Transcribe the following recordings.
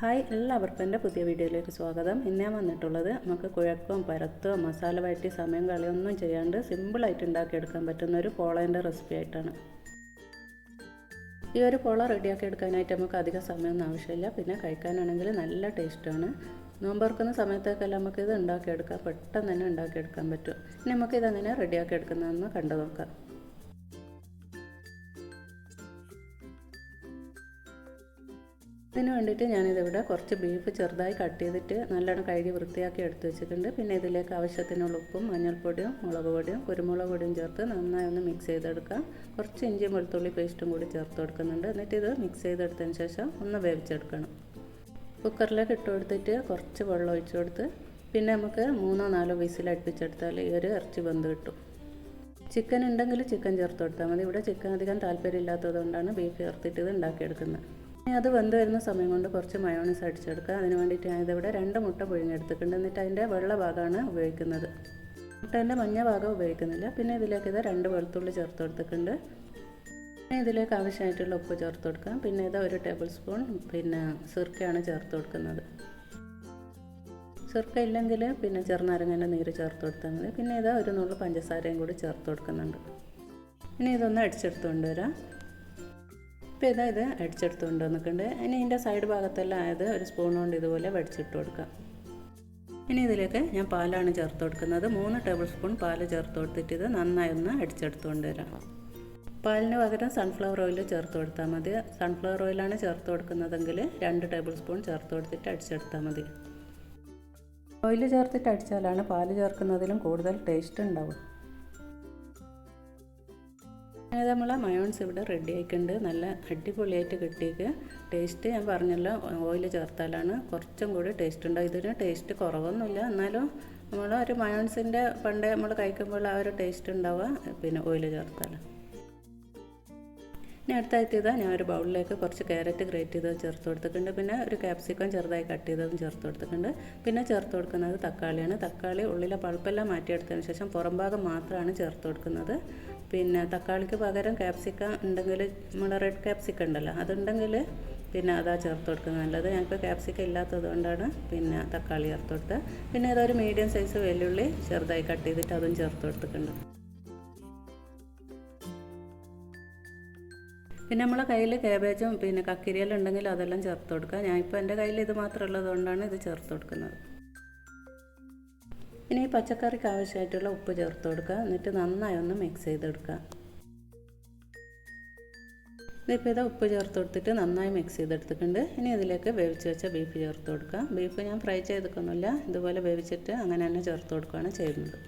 Hi എല്ലാവർക്കും എന്റെ പുതിയ വീഡിയോയിലേക്ക് സ്വാഗതം. ഇന്ന് വന്നിട്ടുള്ളത് നമുക്ക് കുഴക്കവും പരത്തോ മസാല വഴറ്റി സമയം കളിയൊന്നും ചെയ്യാണ്ട് സിമ്പിളായിട്ട് ഉണ്ടാക്കിയെടുക്കാൻ പറ്റുന്ന ഒരു പോളേന്റെ റെസിപ്പി ആയിട്ടാണ്. ഈ ഒരു പോള റെഡിയാക്കി എടുക്കാനായിട്ട് നമുക്ക് അധികം സമയമൊന്നും ആവശ്യമില്ല. പിന്നെ കഴിക്കാനാണെങ്കിൽ നല്ല ടേസ്റ്റാണ് നോമ്പറക്കുന്ന സമയത്തേക്കെല്ലാം നമുക്ക് ഇത് ഉണ്ടാക്കിയെടുക്കാം. പെട്ടെന്ന് തന്നെ ഉണ്ടാക്കിയെടുക്കാൻ പറ്റും. ഇനി നമുക്കിതെങ്ങനെ റെഡിയാക്കി എടുക്കുന്നതെന്ന് കണ്ടു നോക്കാം. ഇതിന് വേണ്ടിയിട്ട് ഞാനിതിവിടെ കുറച്ച് ബീഫ് ചെറുതായി കട്ട് ചെയ്തിട്ട് നല്ലോണം കഴുകി വൃത്തിയാക്കി എടുത്ത് വെച്ചിട്ടുണ്ട്. പിന്നെ ഇതിലേക്ക് ആവശ്യത്തിനുള്ള ഉപ്പും മഞ്ഞൾപ്പൊടിയും മുളക് പൊടിയും കുരുമുളക് പൊടിയും ചേർത്ത് നന്നായി ഒന്ന് മിക്സ് ചെയ്തെടുക്കാം. കുറച്ച് ഇഞ്ചിയും വെളുത്തുള്ളി പേസ്റ്റും കൂടി ചേർത്ത് കൊടുക്കുന്നുണ്ട്. എന്നിട്ട് ഇത് മിക്സ് ചെയ്തെടുത്തതിന് ശേഷം ഒന്ന് വേവിച്ചെടുക്കണം. കുക്കറിലേക്ക് ഇട്ട് കൊടുത്തിട്ട് കുറച്ച് വെള്ളം ഒഴിച്ചു കൊടുത്ത് പിന്നെ നമുക്ക് മൂന്നോ നാലോ വിസിൽ അടുപ്പിച്ചെടുത്താൽ ഈ ഒരു ഇറച്ചി ബന്ധ കിട്ടും. ചിക്കൻ ഉണ്ടെങ്കിൽ ചിക്കൻ ചേർത്ത് കൊടുത്താൽ മതി. ഇവിടെ ചിക്കൻ അധികം താല്പര്യമില്ലാത്തത് കൊണ്ടാണ് ബീഫ് ചേർത്തിട്ട് ഇത് ഉണ്ടാക്കിയെടുക്കുന്നത്. അത് വെന്ത് വരുന്ന സമയം കൊണ്ട് കുറച്ച് മയോണീസ് അടിച്ചെടുക്കുക. അതിന് വേണ്ടിയിട്ട് ഞാനിതിവിടെ രണ്ട് മുട്ട പുഴുങ്ങിയെടുത്തിട്ടുണ്ട് എന്നിട്ട് അതിന്റെ വെള്ള ഭാഗമാണ് ഉപയോഗിക്കുന്നത്. മുട്ടേന്റെ മഞ്ഞ ഭാഗം ഉപയോഗിക്കുന്നില്ല. പിന്നെ ഇതിലേക്ക് ഇത് രണ്ട് വെളുത്തുള്ളി ചേർത്ത് കൊടുത്തിട്ടുണ്ട്. പിന്നെ ഇതിലേക്ക് ആവശ്യമായിട്ടുള്ള ഉപ്പ് ചേർത്ത് കൊടുക്കാം. പിന്നെ ഇത് ഒരു ടേബിൾ സ്പൂൺ പിന്നെ സിർക്കയാണ് ചേർത്ത് കൊടുക്കുന്നത്. സിർക്ക ഇല്ലെങ്കിൽ പിന്നെ ചെറുനാരങ്ങേന്റെ നീര് ചേർത്ത് കൊടുത്താൽ മതി. പിന്നെ ഇത് ഒരു നുള്ളു പഞ്ചസാരയും കൂടി ചേർത്ത് കൊടുക്കുന്നുണ്ട്. ഇനി ഇതൊന്ന് അടിച്ചെടുത്തുകൊണ്ട് വരാം ഇപ്പോൾ ഇതാ ഇത് അടിച്ചെടുത്തുകൊണ്ട് വന്നിട്ടുണ്ട്. ഇനി ഇതിന്റെ സൈഡ് ഭാഗത്തെല്ലാം ആയത് ഒരു സ്പൂൺ കൊണ്ട് ഇതുപോലെ വടിച്ചിട്ട് കൊടുക്കാം. ഇനി ഇതിലേക്ക് ഞാൻ പാലാണ് ചേർത്ത് കൊടുക്കുന്നത്. മൂന്ന് ടേബിൾ സ്പൂൺ പാൽ ചേർത്ത് കൊടുത്തിട്ട് ഇത് നന്നായി ഒന്ന് അടിച്ചെടുത്തുകൊണ്ട് വരാം. പാലിന് പകരം സൺഫ്ലവർ ഓയിൽ ചേർത്ത് കൊടുത്താൽ മതി. സൺഫ്ലവർ ഓയിലാണ് ചേർത്ത് കൊടുക്കുന്നതെങ്കിൽ രണ്ട് ടേബിൾ സ്പൂൺ ചേർത്ത് കൊടുത്തിട്ട് അടിച്ചെടുത്താൽ മതി. ഓയിൽ ചേർത്തിട്ട് അടിച്ചാലാണ് പാൽ ചേർക്കുന്നതിലും കൂടുതൽ ടേസ്റ്റ് ഉണ്ടാവും അതായത് നമ്മൾ മയോൺസ് ഇവിടെ റെഡി ആയിട്ടുണ്ട് നല്ല അടിപൊളിയായിട്ട് കിട്ടിയിട്ട് ടേസ്റ്റ് ഞാൻ പറഞ്ഞല്ലോ ഓയിൽ ചേർത്താലാണ് കുറച്ചും കൂടി ടേസ്റ്റ് ഉണ്ടാവും ഇതിന് ടേസ്റ്റ് കുറവൊന്നുമില്ല. എന്നാലും നമ്മൾ ഒരു മയോൺസിന്റെ പണ്ടേ നമ്മൾ കഴിക്കുമ്പോൾ ആ ഒരു ടേസ്റ്റ് ഉണ്ടാവുക. പിന്നെ ഓയിൽ ചേർത്താൽ ഇനി ഇതാ ഞാൻ ഒരു ബൗളിലേക്ക് കുറച്ച് ക്യാരറ്റ് ഗ്രേറ്റ് ചെയ്തത് ചേർത്ത് കൊടുത്തിട്ടുണ്ട്. പിന്നെ ഒരു ക്യാപ്സിക്കം ചെറുതായി കട്ട് ചെയ്തതും ചേർത്ത് കൊടുത്തിട്ടുണ്ട്. പിന്നെ ചേർത്ത് കൊടുക്കുന്നത് തക്കാളിയാണ്. തക്കാളി ഉള്ളിലെ പൾപ്പെല്ലാം മാറ്റിയെടുത്തതിന് ശേഷം പുറം ഭാഗം മാത്രമാണ് ചേർത്ത് കൊടുക്കുന്നത്. പിന്നെ തക്കാളിക്ക് പകരം ക്യാപ്സിക്കം ഉണ്ടെങ്കിൽ നമ്മുടെ റെഡ് ക്യാപ്സിക്കം ഉണ്ടല്ലോ അതുണ്ടെങ്കിൽ പിന്നെ അതാ ചേർത്ത് കൊടുക്കുന്നത്. നല്ലത് ഞങ്ങൾക്ക് ക്യാപ്സിക്കം ഇല്ലാത്തത് കൊണ്ടാണ് പിന്നെ തക്കാളി ചേർത്ത് കൊടുത്തത്. പിന്നെ ഏതൊരു മീഡിയം സൈസ് വെല്ലുള്ളി ചെറുതായി കട്ട് ചെയ്തിട്ട് അതും ചേർത്ത് കൊടുത്തിട്ടുണ്ട്. പിന്നെ നമ്മളെ കയ്യിൽ കാബേജും പിന്നെ കക്കിരിയെല്ലാം ഉണ്ടെങ്കിൽ അതെല്ലാം ചേർത്ത് കൊടുക്കുക. ഞാൻ ഞാനിപ്പോൾ എന്റെ കയ്യിൽ ഇത് മാത്രമുള്ളത് കൊണ്ടാണ് ഇത് ചേർത്ത് കൊടുക്കുന്നത്. ഇനി പച്ചക്കറിക്ക് ആവശ്യമായിട്ടുള്ള ഉപ്പ് ചേർത്ത് കൊടുക്കുക. എന്നിട്ട് നന്നായി ഒന്ന് മിക്സ് ചെയ്തെടുക്കുക ഇതിപ്പോൾ ഇത് ഉപ്പ് ചേർത്ത് കൊടുത്തിട്ട് നന്നായി മിക്സ് ചെയ്തെടുത്തിട്ടുണ്ട് ഇനി ഇതിലേക്ക് വേവിച്ച് വെച്ച ബീഫ് ചേർത്ത് കൊടുക്കുക. ബീഫ് ഞാൻ ഫ്രൈ ചെയ്തെടുക്കുന്നില്ല ഇതുപോലെ വേവിച്ചിട്ട് അങ്ങനെ തന്നെ ചേർത്ത് കൊടുക്കുകയാണ് ചെയ്യുന്നത്.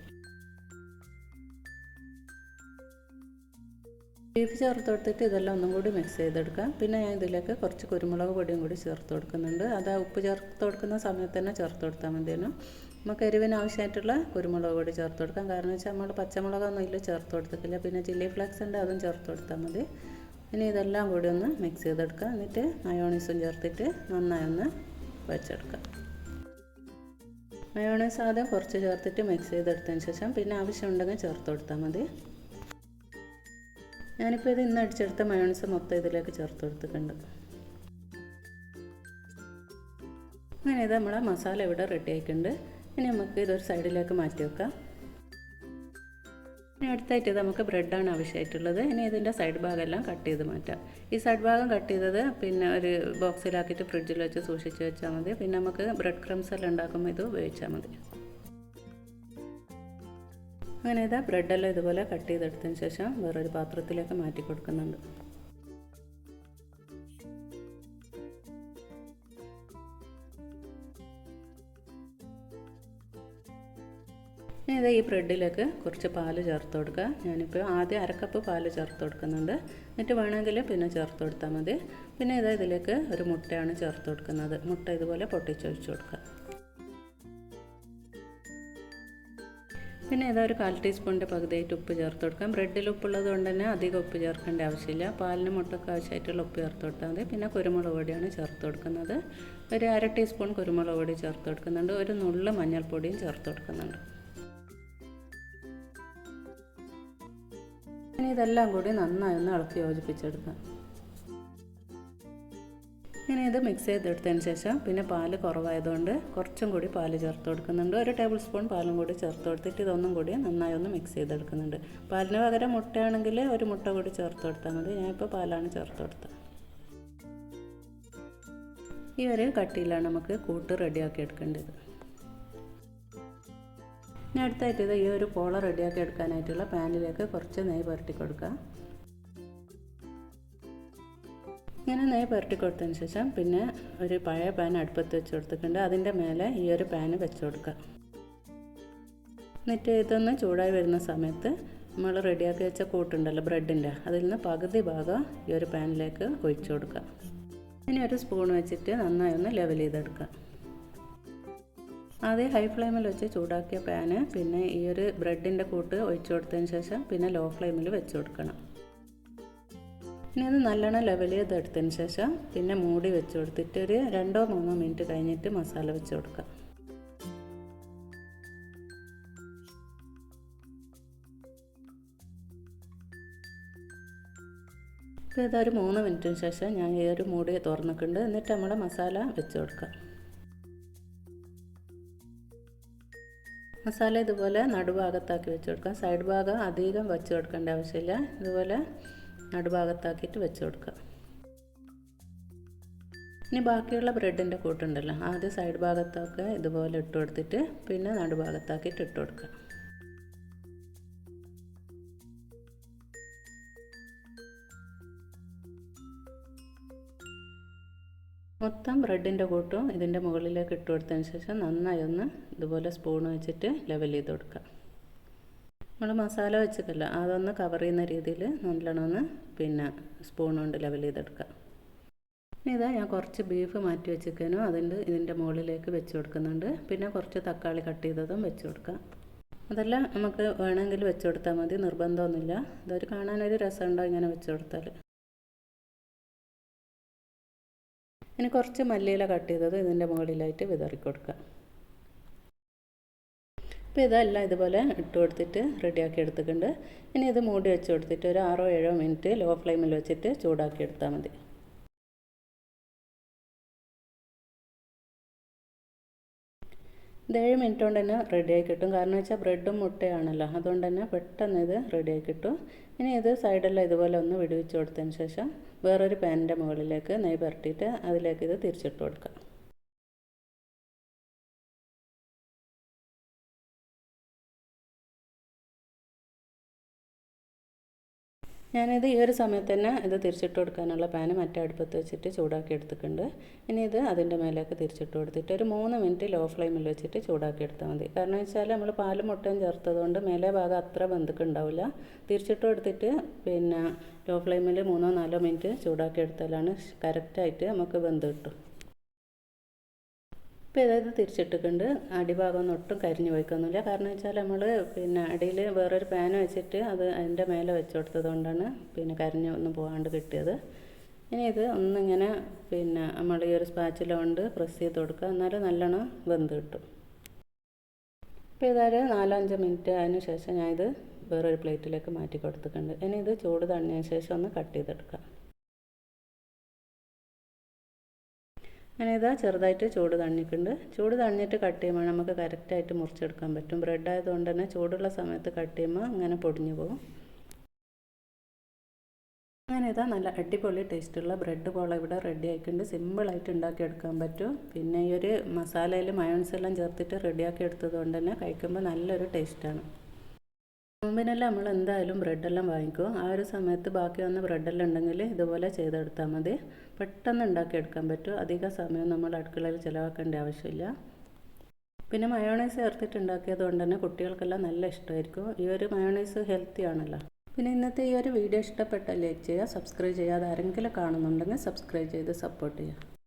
ബീഫ് ചേർത്ത് കൊടുത്തിട്ട് ഇതെല്ലാം ഒന്നും കൂടി മിക്സ് ചെയ്തെടുക്കാം പിന്നെ ഞാൻ ഇതിലേക്ക് കുറച്ച് കുരുമുളക് പൊടിയും കൂടി ചേർത്ത് കൊടുക്കുന്നുണ്ട്. അത് ഉപ്പ് ചേർത്ത് കൊടുക്കുന്ന സമയത്ത് തന്നെ ചേർത്ത് കൊടുത്താൽ മതിയാണ് നമുക്ക് എരിവിന് ആവശ്യമായിട്ടുള്ള കുരുമുളക് പൊടി ചേർത്ത് കൊടുക്കാം. കാരണം വെച്ചാൽ നമ്മൾ പച്ചമുളകൊന്നും ഇല്ല ചേർത്ത് കൊടുത്തിട്ടില്ല. പിന്നെ ചില്ലി ഫ്ലേക്സ് ഉണ്ട് അതും ചേർത്ത് കൊടുത്താൽ മതി. ഇനി ഇതെല്ലാം കൂടി ഒന്ന് മിക്സ് ചെയ്തെടുക്കാം എന്നിട്ട് മയോണീസും ചേർത്തിട്ട് നന്നായി ഒന്ന് വെച്ചെടുക്കാം മയോണീസ് ആദ്യം കുറച്ച് ചേർത്തിട്ട് മിക്സ് ചെയ്തെടുത്തതിന് ശേഷം പിന്നെ ആവശ്യമുണ്ടെങ്കിൽ ചേർത്ത് കൊടുത്താൽ മതി. ഞാനിപ്പോൾ ഇത് ഇന്ന് അടിച്ചെടുത്ത മയോണീസ് മൊത്തം ഇതിലേക്ക് ചേർത്ത് കൊടുത്തിട്ടുണ്ട്. അങ്ങനെ ഇത് നമ്മളെ മസാല ഇവിടെ റെഡി ആയിട്ടുണ്ട്. ഇനി നമുക്ക് ഇതൊരു സൈഡിലേക്ക് മാറ്റി വെക്കാം. ഇനി അടുത്തായിട്ട് ഇത് നമുക്ക് ബ്രെഡാണ് ആവശ്യമായിട്ടുള്ളത്. ഇനി ഇതിന്റെ സൈഡ് ഭാഗമെല്ലാം കട്ട് ചെയ്ത് മാറ്റാം. ഈ സൈഡ് ഭാഗം കട്ട് ചെയ്തത് പിന്നെ ഒരു ബോക്സിലാക്കിയിട്ട് ഫ്രിഡ്ജിൽ വെച്ച് സൂക്ഷിച്ച് വെച്ചാൽ മതി. പിന്നെ നമുക്ക് ബ്രെഡ് ക്രംസ് എല്ലാം ഉണ്ടാക്കുമ്പോൾ ഇത് ഉപയോഗിച്ചാൽ മതി. അങ്ങനെ ഇതാ ബ്രെഡെല്ലാം ഇതുപോലെ കട്ട് ചെയ്തെടുത്തതിന് ശേഷം വേറൊരു പാത്രത്തിലേക്ക് മാറ്റി കൊടുക്കുന്നുണ്ട്. ഇത് ഈ ബ്രെഡിലേക്ക് കുറച്ച് പാൽ ചേർത്ത് കൊടുക്കുക. ഞാനിപ്പോൾ ആദ്യം അരക്കപ്പ് പാൽ ചേർത്ത് കൊടുക്കുന്നുണ്ട്. എന്നിട്ട് വേണമെങ്കിൽ പിന്നെ ചേർത്ത് കൊടുത്താൽ മതി. പിന്നെ ഇത് ഇതിലേക്ക് ഒരു മുട്ടയാണ് ചേർത്ത് കൊടുക്കുന്നത്. മുട്ട ഇതുപോലെ പൊട്ടിച്ചൊഴിച്ച് കൊടുക്കുക. പിന്നെ ഇതാ ഒരു കാൽ ടീസ്പൂണിന്റെ പകുതിയായിട്ട് ഉപ്പ് ചേർത്ത് കൊടുക്കാം. ബ്രെഡിൽ ഉപ്പുള്ളത് കൊണ്ട് തന്നെ അധികം ഉപ്പ് ചേർക്കേണ്ട ആവശ്യമില്ല. പാലിന് മുട്ടയ്ക്ക് ആവശ്യമായിട്ടുള്ള ഉപ്പ് ചേർത്ത് കൊടുത്താൽ മതി. പിന്നെ കുരുമുളക് പൊടിയാണ് ചേർത്ത് കൊടുക്കുന്നത്. ഒരു അര ടീസ്പൂൺ കുരുമുളക് പൊടി ചേർത്ത് കൊടുക്കുന്നുണ്ട്. ഒരു നുള്ള് മഞ്ഞൾപ്പൊടിയും ചേർത്ത് കൊടുക്കുന്നുണ്ട്. ഇനി ഇതെല്ലാം കൂടി നന്നായി ഒന്ന് ഇളക്കി യോജിപ്പിച്ചെടുക്കാം. ഇനി ഇത് മിക്സ് ചെയ്തെടുത്തതിന് ശേഷം പിന്നെ പാൽ കുറവായതുകൊണ്ട് കുറച്ചും കൂടി പാൽ ചേർത്ത് കൊടുക്കുന്നുണ്ട്. ഒരു ടേബിൾ സ്പൂൺ പാലും കൂടി ചേർത്ത് കൊടുത്തിട്ട് ഇതൊന്നും കൂടി നന്നായി ഒന്ന് മിക്സ് ചെയ്തെടുക്കുന്നുണ്ട്. പാലിന് പകരം മുട്ടയാണെങ്കിൽ ഒരു മുട്ട കൂടി ചേർത്ത് കൊടുത്താൽ മതി. ഞാനിപ്പോൾ പാലാണ് ചേർത്ത് കൊടുത്തത്. ഈ ഒരു കട്ടിയിലാണ് നമുക്ക് കൂട്ട് റെഡിയാക്കി എടുക്കേണ്ടത്. ഇനി അടുത്തായിട്ട് ഇത് ഈ ഒരു പോള റെഡിയാക്കി എടുക്കാനായിട്ടുള്ള പാനിലേക്ക് കുറച്ച് നെയ്യ് പുരട്ടി കൊടുക്കുക. ഇങ്ങനെ നെയ്യ് പുരട്ടി കൊടുത്തതിന് ശേഷം പിന്നെ ഒരു പഴയ പാൻ അടുപ്പത്ത് വെച്ച് കൊടുത്തിട്ടുണ്ട് അതിന്റെ മേലെ ഈ ഒരു പാന് വെച്ച് കൊടുക്കുക. എന്നിട്ട് ഇതൊന്ന് ചൂടായി വരുന്ന സമയത്ത് നമ്മൾ റെഡിയാക്കി വെച്ച കൂട്ടുണ്ടല്ലോ ബ്രെഡിന്റെ. അതിൽ നിന്ന് പകുതി ഭാഗം ഈ ഒരു പാനിലേക്ക് ഒഴിച്ചു കൊടുക്കുക. ഇനി ഒരു സ്പൂൺ വെച്ചിട്ട് നന്നായി ഒന്ന് ലെവൽ ചെയ്തെടുക്കുക. ആദ്യം ഹൈ ഫ്ലെയിമിൽ വെച്ച് ചൂടാക്കിയ പാന് പിന്നെ ഈ ഒരു ബ്രെഡിന്റെ കൂട്ട് ഒഴിച്ചു കൊടുത്തതിന് ശേഷം പിന്നെ ലോ ഫ്ലെയിമിൽ വെച്ച് കൊടുക്കണം. ഇനി അത് നല്ലോണം ലെവലിയത് എടുത്തതിന് ശേഷം പിന്നെ മൂടി വെച്ച് കൊടുത്തിട്ട് ഒരു രണ്ടോ മൂന്നോ മിനിറ്റ് കഴിഞ്ഞിട്ട് മസാല വെച്ച് കൊടുക്കാം ഇപ്പോൾ ഇതൊരു മൂന്ന് മിനിറ്റിന് ശേഷം ഞാൻ ഈ ഒരു മൂടി തുറന്നിട്ടുണ്ട്. എന്നിട്ട് നമ്മൾ മസാല വെച്ച് കൊടുക്കാം മസാല ഇതുപോലെ നടുഭാഗത്താക്കി വെച്ച് കൊടുക്കാം സൈഡ് ഭാഗം അധികം വെച്ച് കൊടുക്കേണ്ട ആവശ്യമില്ല. ഇതുപോലെ നടുഭാഗത്താക്കിയിട്ട് വെച്ച് കൊടുക്കുക. ഇനി ബാക്കിയുള്ള ബ്രെഡിന്റെ കൂട്ടുണ്ടല്ലോ ആദ്യം സൈഡ് ഭാഗത്തൊക്കെ ഇതുപോലെ ഇട്ട് കൊടുത്തിട്ട് പിന്നെ നടുഭാഗത്താക്കിയിട്ട് ഇട്ട് കൊടുക്കുക. മൊത്തം ബ്രെഡിന്റെ കൂട്ടും ഇതിന്റെ മുകളിലേക്ക് ഇട്ട് കൊടുത്തതിന് ശേഷം നന്നായി ഒന്ന് ഇതുപോലെ സ്പൂൺ വെച്ചിട്ട് ലെവൽ ചെയ്ത് കൊടുക്കുക. നമ്മൾ മസാല വെച്ചിട്ടില്ല അതൊന്ന് കവർ ചെയ്യുന്ന രീതിയിൽ നല്ലോണം ഒന്ന് പിന്നെ സ്പൂൺ കൊണ്ട് ലെവൽ ചെയ്തെടുക്കാം. ഇനി ഇതാ ഞാൻ കുറച്ച് ബീഫ് മാറ്റി വെച്ചിരിക്കാനും അതിന്റെ ഇതിന്റെ മുകളിലേക്ക് വെച്ച് കൊടുക്കുന്നുണ്ട്. പിന്നെ കുറച്ച് തക്കാളി കട്ട് ചെയ്തതും വെച്ച് കൊടുക്കാം. അതെല്ലാം നമുക്ക് വേണമെങ്കിൽ വെച്ച് കൊടുത്താൽ മതി നിർബന്ധമൊന്നുമില്ല. ഇതൊരു കാണാനൊരു രസമുണ്ടോ ഇങ്ങനെ വെച്ച് കൊടുത്താൽ ഇനി കുറച്ച് മല്ലിയില കട്ട് ചെയ്തത് ഇതിന്റെ മുകളിലായിട്ട് വിതറി കൊടുക്കുക അപ്പോൾ ഇതെല്ലാം ഇതുപോലെ ഇട്ട് കൊടുത്തിട്ട് റെഡിയാക്കി എടുത്തിട്ടുണ്ട്. ഇനി ഇത് മൂടി വെച്ച് കൊടുത്തിട്ട് ഒരു ആറോ ഏഴോ മിനിറ്റ് ലോ ഫ്ലെയിമിൽ വെച്ചിട്ട് ചൂടാക്കി എടുത്താൽ മതി. ഇത് ഏഴ് മിനിറ്റ് കൊണ്ട് തന്നെ റെഡിയായി കിട്ടും. കാരണം വെച്ചാൽ ബ്രെഡും മുട്ടയാണല്ലോ. അതുകൊണ്ട് തന്നെ പെട്ടെന്ന് ഇത് റെഡിയായി കിട്ടും. ഇനി ഇത് സൈഡെല്ലാം ഇതുപോലെ ഒന്ന് വിടുവിച്ച് കൊടുത്തതിന് ശേഷം വേറൊരു പാനിന്റെ മുകളിലേക്ക് നെയ് പുരട്ടിയിട്ട് അതിലേക്ക് ഇത് തിരിച്ചിട്ട് കൊടുക്കാം. ഞാനിത് ഈ ഒരു സമയത്ത് തന്നെ ഇത് തിരിച്ചിട്ട് കൊടുക്കാനുള്ള പാന് മറ്റേ അടുപ്പത്ത് വെച്ചിട്ട് ചൂടാക്കി എടുത്തിട്ടുണ്ട്. ഇനി ഇത് അതിന്റെ മേലേക്ക് തിരിച്ചിട്ട് കൊടുത്തിട്ട് ഒരു മൂന്ന് മിനിറ്റ് ലോ ഫ്ലെയിമിൽ വെച്ചിട്ട് ചൂടാക്കി എടുത്താൽ മതി. കാരണം വെച്ചാൽ നമ്മൾ പാലും മുട്ടയും ചേർത്തതുകൊണ്ട് മേലെ ഭാഗം അത്ര ബന്ധുക്കുണ്ടാവില്ല തിരിച്ചിട്ട് കൊടുത്തിട്ട് പിന്നെ ലോ ഫ്ലെയിമിൽ മൂന്നോ നാലോ മിനിറ്റ് ചൂടാക്കി എടുത്താലാണ് കറക്റ്റായിട്ട് നമുക്ക് ബന്ധം കിട്ടും. ഇപ്പോൾ ഇതായത് തിരിച്ചിട്ടിട്ടുണ്ട്. അടിഭാഗം ഒട്ടും കരിഞ്ഞു പോയിക്കൊന്നുമില്ല. കാരണം വെച്ചാൽ നമ്മൾ പിന്നെ അടിയിൽ വേറൊരു പാൻ വെച്ചിട്ട് അത് അതിന്റെ മേലെ വെച്ച് കൊടുത്തത് കൊണ്ടാണ് പിന്നെ കരിഞ്ഞു ഒന്നും പോകാണ്ട് കിട്ടിയത്. ഇനി ഇത് ഒന്നിങ്ങനെ പിന്നെ നമ്മൾ ഈ ഒരു സ്പാച്ചില കൊണ്ട് പ്രസ് ചെയ്ത് കൊടുക്കുക. എന്നാലും നല്ലോണം വെന്ത് കിട്ടും. ഇപ്പോൾ നാലോ നാലഞ്ച് മിനിറ്റ് അതിന് ശേഷം ഞാനിത് വേറൊരു പ്ലേറ്റിലേക്ക് മാറ്റി കൊടുത്തിട്ടുണ്ട്. ഇനി ഇത് ചൂട് തണിഞ്ഞതിന് ശേഷം ഒന്ന് കട്ട് ചെയ്തെടുക്കാം. അങ്ങനെ ഇതാ ചെറുതായിട്ട് ചൂട് തണ്ണിക്കുണ്ട് ചൂട് തണിഞ്ഞിട്ട് കട്ട് ചെയ്യുമ്പോൾ നമുക്ക് കറക്റ്റായിട്ട് മുറിച്ചെടുക്കാൻ പറ്റും. ബ്രെഡ് ആയതുകൊണ്ട് തന്നെ ചൂടുള്ള സമയത്ത് കട്ട് ചെയ്യുമ്പോൾ അങ്ങനെ പൊടിഞ്ഞു പോകും. അങ്ങനെ ഇതാ നല്ല അടിപൊളി ടേസ്റ്റുള്ള ബ്രെഡ് പോള ഇവിടെ റെഡി ആയിട്ടുണ്ട്. സിമ്പിളായിട്ട് ഉണ്ടാക്കിയെടുക്കാൻ പറ്റും. പിന്നെ ഈ ഒരു മസാലയിൽ മയോൺസ് എല്ലാം ചേർത്തിട്ട് റെഡിയാക്കി എടുത്തത് കൊണ്ട് തന്നെ കഴിക്കുമ്പോൾ നല്ലൊരു ടേസ്റ്റാണ് നോമ്പിനെല്ലാം നമ്മൾ എന്തായാലും ബ്രെഡെല്ലാം വാങ്ങിക്കും. ആ ഒരു സമയത്ത് ബാക്കി വന്ന ബ്രെഡെല്ലാം ഉണ്ടെങ്കിൽ ഇതുപോലെ ചെയ്തെടുത്താൽ മതി. പെട്ടെന്ന് ഉണ്ടാക്കിയെടുക്കാൻ പറ്റും. അധിക സമയം നമ്മൾ അടുക്കളയിൽ ചിലവാക്കേണ്ട ആവശ്യമില്ല. പിന്നെ മയോണൈസ് ചേർത്തിട്ട് ഉണ്ടാക്കിയത് കൊണ്ട് തന്നെ കുട്ടികൾക്കെല്ലാം നല്ല ഇഷ്ടമായിരിക്കും. ഈ ഒരു മയോണൈസ് ഹെൽത്തി ആണല്ലോ. പിന്നെ ഇന്നത്തെ ഈ ഒരു വീഡിയോ ഇഷ്ടപ്പെട്ട ലൈക്ക് ചെയ്യുക സബ്സ്ക്രൈബ് ചെയ്യാതെ ആരെങ്കിലും കാണുന്നുണ്ടെങ്കിൽ സബ്സ്ക്രൈബ് ചെയ്ത് സപ്പോർട്ട് ചെയ്യുക.